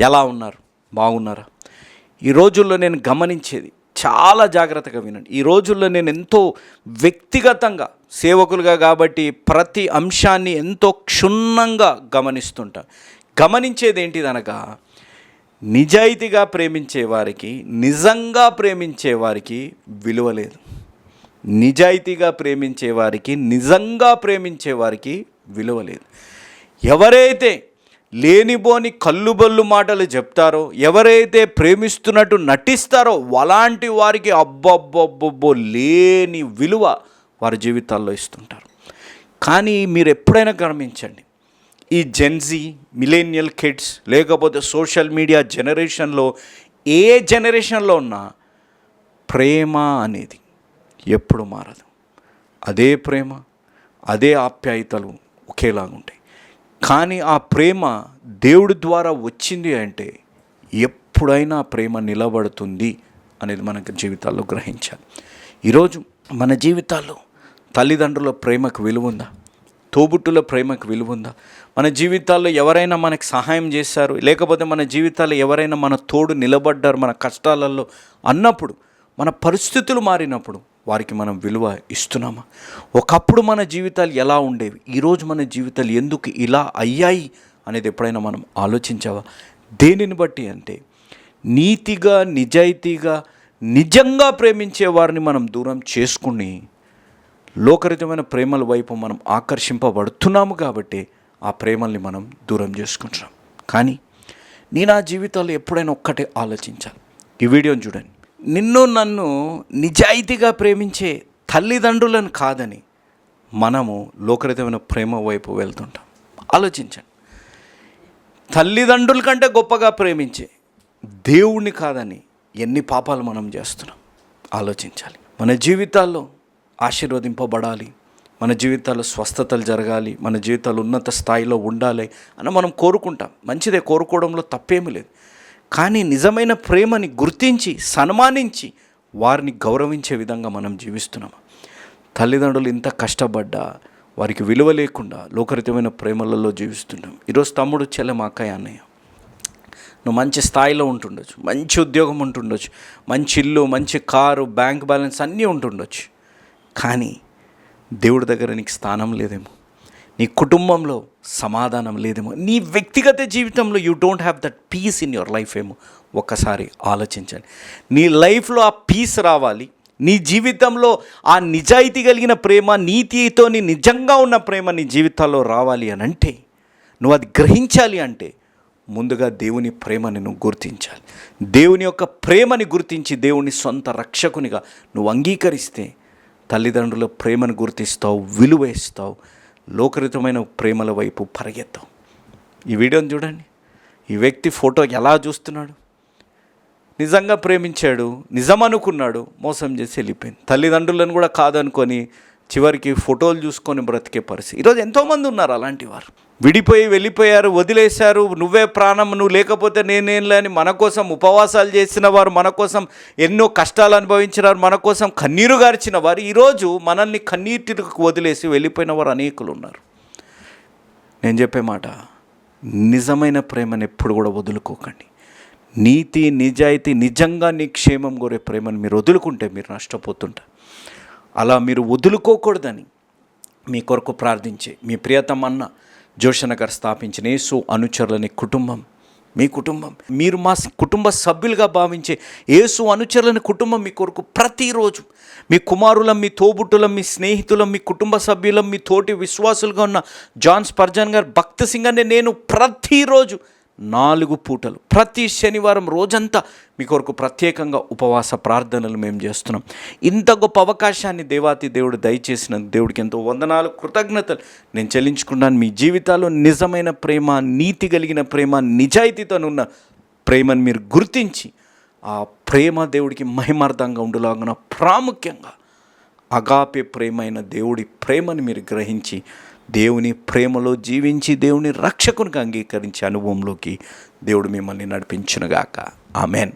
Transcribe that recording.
ఎలా ఉన్నారు? బాగున్నారా? ఈ రోజుల్లో నేను గమనించేది చాలా జాగ్రత్తగా వినండి. ఈ రోజుల్లో నేను ఎంతో వ్యక్తిగతంగా సేవకులుగా కాబట్టి ప్రతి అంశాన్ని ఎంతో క్షుణ్ణంగా గమనిస్తుంటా. గమనించేది ఏంటిదనగా నిజాయితీగా ప్రేమించే వారికి నిజంగా ప్రేమించే వారికి విలువ లేదు. నిజాయితీగా ప్రేమించే వారికి నిజంగా ప్రేమించే వారికి విలువ లేదు. ఎవరైతే లేనిపోని కల్లుబల్లు మాటలు చెప్తారో ఎవరైతే ప్రేమిస్తున్నట్టు నటిస్తారో అలాంటి వారికి అబ్బబ్బబ్బబ్బో లేని విలువ వారి జీవితాల్లో ఇస్తుంటారు. కానీ మీరు ఎప్పుడైనా గమనించండి ఈ జెన్జీ మిలేనియల్ కిడ్స్ లేకపోతే సోషల్ మీడియా జనరేషన్లో ఏ జనరేషన్లో ఉన్నా ప్రేమ అనేది ఎప్పుడు మారదు. అదే ప్రేమ అదే ఆప్యాయతలు ఒకేలాగా ఉంటాయి కానీ ఆ ప్రేమ దేవుడి ద్వారా వచ్చింది అంటే ఎప్పుడైనా ప్రేమ నిలబడుతుంది అనేది మనకు జీవితాల్లో గ్రహించాలి. ఈరోజు మన జీవితాల్లో తల్లిదండ్రుల ప్రేమకు విలువ ఉందా తోబుట్టుల ప్రేమకు విలువ ఉందా మన జీవితాల్లో ఎవరైనా మనకు సహాయం చేశారు లేకపోతే మన జీవితాల్లో ఎవరైనా మన తోడు నిలబడ్డారు మన కష్టాలలో అన్నప్పుడు మన పరిస్థితులు మారినప్పుడు వారికి మనం విలువ ఇస్తున్నామా? ఒకప్పుడు మన జీవితాలు ఎలా ఉండేవి? ఈరోజు మన జీవితాలు ఎందుకు ఇలా అయ్యాయి అనేది ఎప్పుడైనా మనం ఆలోచించావా? దేనిని బట్టి అంటే నీతిగా నిజాయితీగా నిజంగా ప్రేమించే వారిని మనం దూరం చేసుకుని లోకరితమైన ప్రేమల వైపు మనం ఆకర్షింపబడుతున్నాము కాబట్టి ఆ ప్రేమల్ని మనం దూరం చేసుకుంటున్నాం. కానీ నేను ఆ జీవితాలు ఎప్పుడైనా ఒక్కటే ఆలోచించాలి. ఈ వీడియోని చూడండి. నిన్ను నన్ను నిజాయితీగా ప్రేమించే తల్లిదండ్రులను కాదని మనము లోకరితమైన ప్రేమ వైపు వెళ్తుంటాం. ఆలోచించండి. తల్లిదండ్రుల కంటే గొప్పగా ప్రేమించే దేవుణ్ణి కాదని ఎన్ని పాపాలు మనం చేస్తున్నాం? ఆలోచించాలి. మన జీవితాల్లో ఆశీర్వదింపబడాలి. మన జీవితాల్లో స్వస్థతలు జరగాలి. మన జీవితాలు ఉన్నత స్థాయిలో ఉండాలి అని మనం కోరుకుంటాం. మంచిదే కోరుకోవడంలో తప్పేమీ లేదు. కానీ నిజమైన ప్రేమని గుర్తించి సన్మానించి వారిని గౌరవించే విధంగా మనం జీవిస్తున్నాము తల్లిదండ్రులు ఇంత కష్టపడ్డా వారికి విలువ లేకుండా లోకరితమైన ప్రేమలలో జీవిస్తున్నాం. ఈరోజు తమ్ముడు చెల్లె మా అక్కయ్య అన్నయ్య. నువ్వు మంచి స్థాయిలో ఉంటుండొచ్చు మంచి ఉద్యోగం ఉంటుండొచ్చు మంచి ఇల్లు మంచి కారు బ్యాంక్ బ్యాలెన్స్ అన్నీ ఉంటుండొచ్చు. కానీ దేవుడి దగ్గర నీకు స్థానం లేదేమో. నీ కుటుంబంలో సమాధానం లేదేమో. నీ వ్యక్తిగత జీవితంలో you don't have that peace in your life ఏమో. ఒక్కసారి ఆలోచించండి. నీ లైఫ్లో ఆ పీస్ రావాలి. నీ జీవితంలో ఆ నిజాయితీ కలిగిన ప్రేమ నీతితో నీ నిజంగా ఉన్న ప్రేమ నీ జీవితాల్లో రావాలి అని అంటే నువ్వు అది గ్రహించాలి అంటే ముందుగా దేవుని ప్రేమని నువ్వు గుర్తించాలి. దేవుని యొక్క ప్రేమని గుర్తించి దేవుని సొంత రక్షకునిగా నువ్వు అంగీకరిస్తే తల్లిదండ్రుల ప్రేమను గుర్తిస్తావు విలువ ఇస్తావు లోకరితమైన ప్రేమల వైపు పరిగెత్తాం. ఈ వీడియోని చూడండి. ఈ వ్యక్తి ఫోటో ఎలా చూస్తున్నాడు? నిజంగా ప్రేమించాడు నిజం అనుకున్నాడు మోసం చేసి వెళ్ళిపోయింది. తల్లిదండ్రులను కూడా కాదనుకొని చివరికి ఫోటోలు చూసుకొని బ్రతికే పరిస్థితి. ఈరోజు ఎంతోమంది ఉన్నారు అలాంటి వారు. విడిపోయి వెళ్ళిపోయారు వదిలేశారు నువ్వే ప్రాణం నువ్వు లేకపోతే నేనేం లేని మన కోసం ఉపవాసాలు చేసిన వారు మన కోసం ఎన్నో కష్టాలు అనుభవించినారు మన కోసం కన్నీరు గార్చిన వారు ఈరోజు మనల్ని కన్నీటికి వదిలేసి వెళ్ళిపోయిన వారు అనేకులు ఉన్నారు. నేను చెప్పే మాట నిజమైన ప్రేమను ఎప్పుడు కూడా వదులుకోకండి. నీతి నిజాయితీ నిజంగా నీ క్షేమం కోరే ప్రేమను మీరు వదులుకుంటే మీరు నష్టపోతుంటారు. అలా మీరు వదులుకోకూడదని మీ కొరకు ప్రార్థించే మీ ప్రియతమన్న జోషనగర్ గారు స్థాపించిన యేసు అనుచరులని కుటుంబం మీ కుటుంబం మీరు మా కుటుంబ సభ్యులుగా భావించే యేసు అనుచరులని కుటుంబం మీ కొరకు ప్రతిరోజు మీ కుమారులం మీ తోబుట్టులం మీ స్నేహితులం మీ కుటుంబ సభ్యులం మీ తోటి విశ్వాసులుగా ఉన్న జాన్ స్పర్జన్ గారు భక్త సింగ్ అనే నేను ప్రతిరోజు నాలుగు పూటలు. ప్రతి శనివారం రోజంతా మీ కొరకు ప్రత్యేకంగా ఉపవాస ప్రార్థనలు మేము చేస్తున్నాం. ఇంత గొప్ప అవకాశాన్ని దేవాతి దేవుడు దయచేసిన దేవుడికి ఎంతో వందనాలు కృతజ్ఞతలు. నేను చెల్లించుకున్నాను మీ జీవితాల్లో నిజమైన ప్రేమ నీతి కలిగిన ప్రేమ నిజాయితీతోనున్న ప్రేమను మీరు గుర్తించి ఆ ప్రేమ దేవుడికి మహిమార్థంగా ఉండులాగున ప్రాముఖ్యంగా అగాపే ప్రేమైన దేవుడి ప్రేమను మీరు గ్రహించి దేవుని ప్రేమలో జీవించి దేవుని రక్షకునికి అంగీకరించే అనుభవంలోకి దేవుడు మిమ్మల్ని నడిపించునుగాక. ఆమెన్.